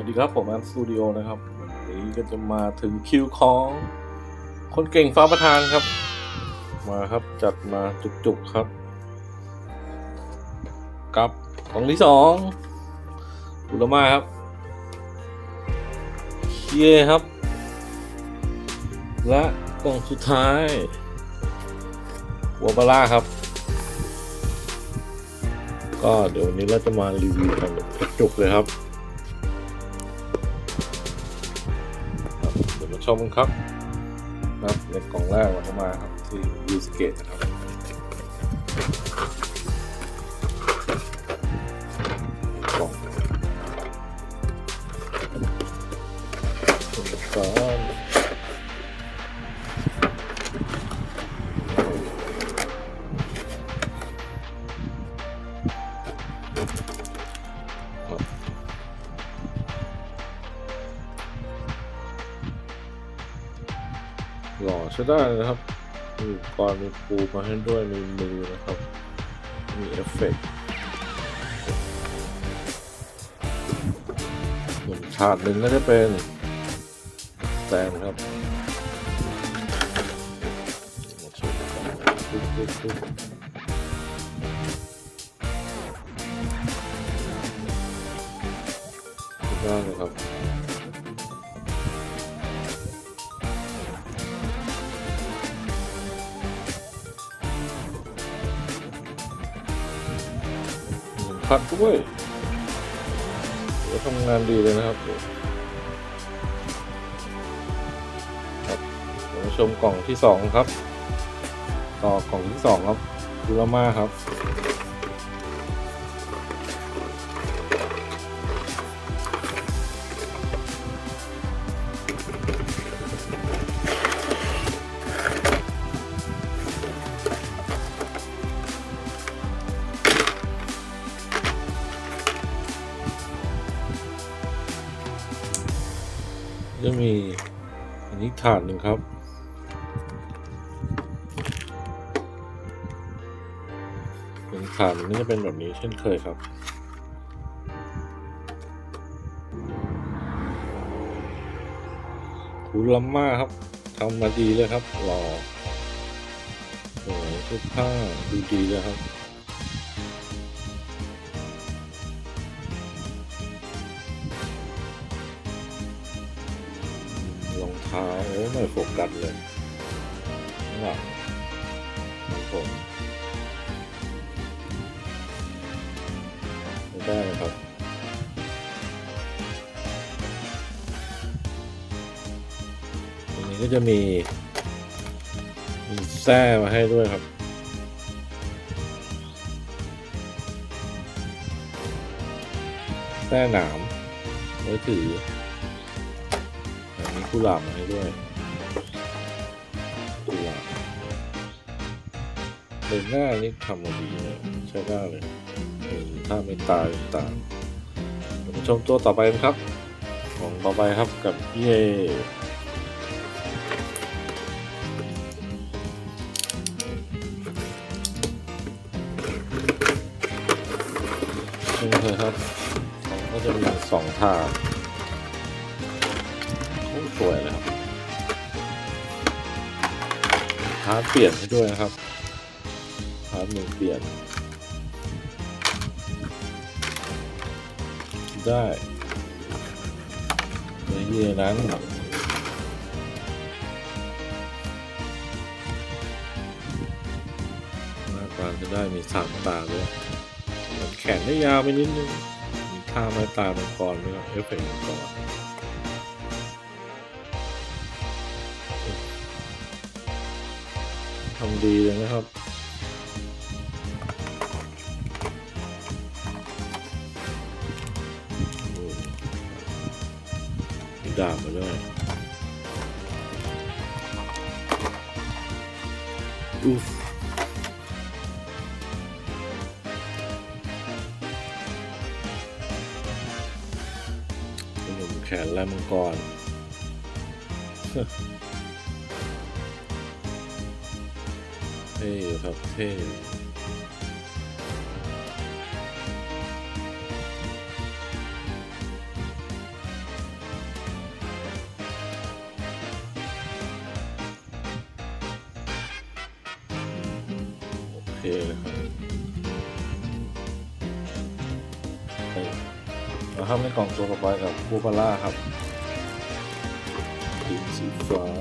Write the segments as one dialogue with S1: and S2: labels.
S1: วัสดีครับผมอันสตูดิโอนะครับวันนี้ก็จะมาถึงคิวของคนเก่งฟ้าประธานครับ มาครับจัดมาจุกๆครับ กับของที่สองอุลมาครับเคียครับ และกล่องสุดท้ายวัวบาร่าครับ ก็เดี๋ยววันนี้เราจะมารีวิวกันแบบจุกๆเลยครับ ชมครับครับในกล่องแรกวันนี้มาครับที่ยูสเกตนะครับ ช้ได้นะครับมีอุปกรณ์มีปูมาให้ด้วยมีมือนะครับ มีเอฟเฟกต์ส่วนฉากหนึ่งก็จะเป็นแซมครับมาชมกันปุ๊บปุ๊บปุ๊บสุดยอดเลยครับ พักด้วยทำงานดีเลยนะครับครับเดี๋ยวมชมกล่องที่สองครับ ต่อกล่องที่สองครับดูรามาครับ จะมีอันนี้ถาดหนึ่งครับเป็นถาดนก็จะเป็นแบบนี้เช่นเคยครับ คูลัมม่าครับทำมาดีเลยครับหล่อสวยเสื้อผ้าดูดีเลยครับ ไม่โฟกัสเลยข้างหลังของผมไม่ได้นะครับตรงนี้ก็จะมี มีแส้มาให้ด้วยครับแส้หนามไว้ถืออันนี้กุหลาบมาให้ด้วย กุหลาบเดินหน้านี่ทำมาดีเลยใช้ได้เลยถ้าไม่ตายต่างเดี๋ยมาชมตัวต่อไปกันครับ ของต่อไปครับกับเย่นี่เลยครับของก็จะมีสองถาดโอ้สวยเลยครับาร์ทเปลี่ยนให้ด้วยนะครับพาร์ทหนึ่งเปลี่ยน ได้ในเย่นั้นหน้าตาจะได้มีสามตาด้วยมันแขนได้ยาวไปนิดนึงมีท่าไม้ตามังกรด้วยครับเอฟเฟกต์มังกร ทำดีเลยนะครับดาบมาด้วยอุ๊ฟหนุ่มแขนและมังกร ท่ครับเท่เท่ครับนะครับในกล่องตัวต่อไปกับคูบาร่าครับสีฟ้า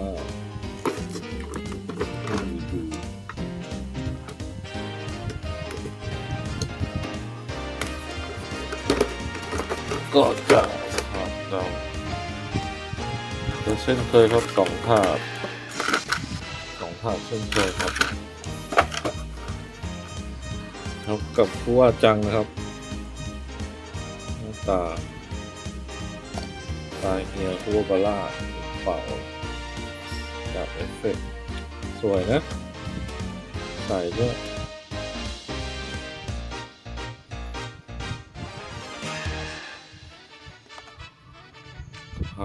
S1: ก็จะสภาพเราก็เช่นเคยครับสองถาดสองถาดเช่นเคยครับครับกับผู้ว่าจังนะครับหน้าตาตายเฮียคูบาร่าเป่ากับเอฟเฟกสวยนะ ใส่ด้วย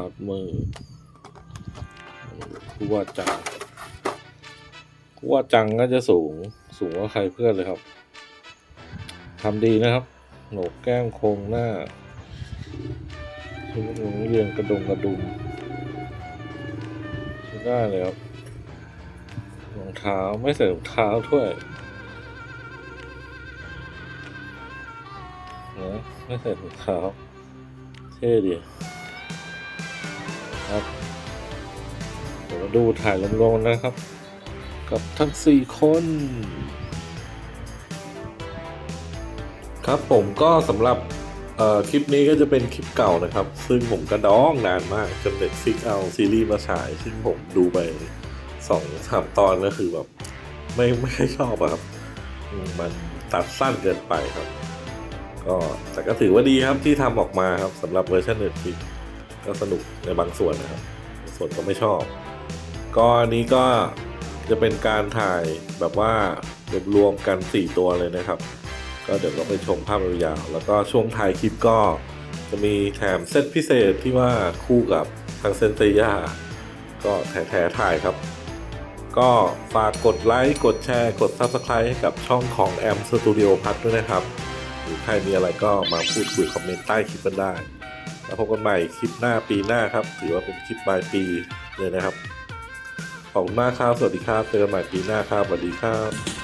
S1: าดมือผู้ว่าจังผู้ว่าจังก็จะสูงสูงกว่าใครเพื่อนเลยครับทำดีนะครับ โหนกแก้มโครงหน้าชุดนักเรียนกระดงกระดุมใช้ได้เลยครับรองเท้าไม่ใส่รองเท้าด้วยนะไม่ใส่รองเท้าเท่ดี ครับเดี๋ยวมาดูถ่ายรวมๆนะครับ กับทั้งสี่คน ครับผมก็สำหรับคลิปนี้ก็จะเป็นคลิปเก่านะครับ ซึ่งผมกระดองนานมากจนเด็กฟิกเอาซีรีส์มาฉาย ซึ่งผมดูไปสองสามตอนก็คือแบบ ไม่ไม่ค่อยชอบอะครับมมันตัดสั้นเกินไปครับ ก็แต่ก็ถือว่าดีครับที่ทำออกมาครับสำหรับเวอร์ชันเน็ตฟิก ก็สนุกในบางส่วนนะครับ ส่วนก็ไม่ชอบ ก็อันนี้ก็จะเป็นการถ่ายแบบว่ารวมๆกัน 4 ตัวเลยนะครับ ก็เดี๋ยวเราไปชมภาพยาวๆแล้วก็ช่วงท้ายคลิปก็จะมีแถมเซตพิเศษที่ว่าคู่กับทางเซนเซย่าก็แถๆถ่ายครับ ก็ฝากกดไลค์ กดแชร์ กด Subscribe ให้กับช่องของแอมสตูดิโอพัทด้วยนะครับ หรือใครมีอะไรก็มาพูดคุยคอมเมนต์ใต้คลิปกันได้ แล้วพบกันใหม่คลิปหน้าปีหน้าครับ ถือว่าเป็นคลิปปลายปีเลยนะครับ ขอบคุณมากครับ สวัสดีครับ เจอกันใหม่ปีหน้าครับ สวัสดีครับ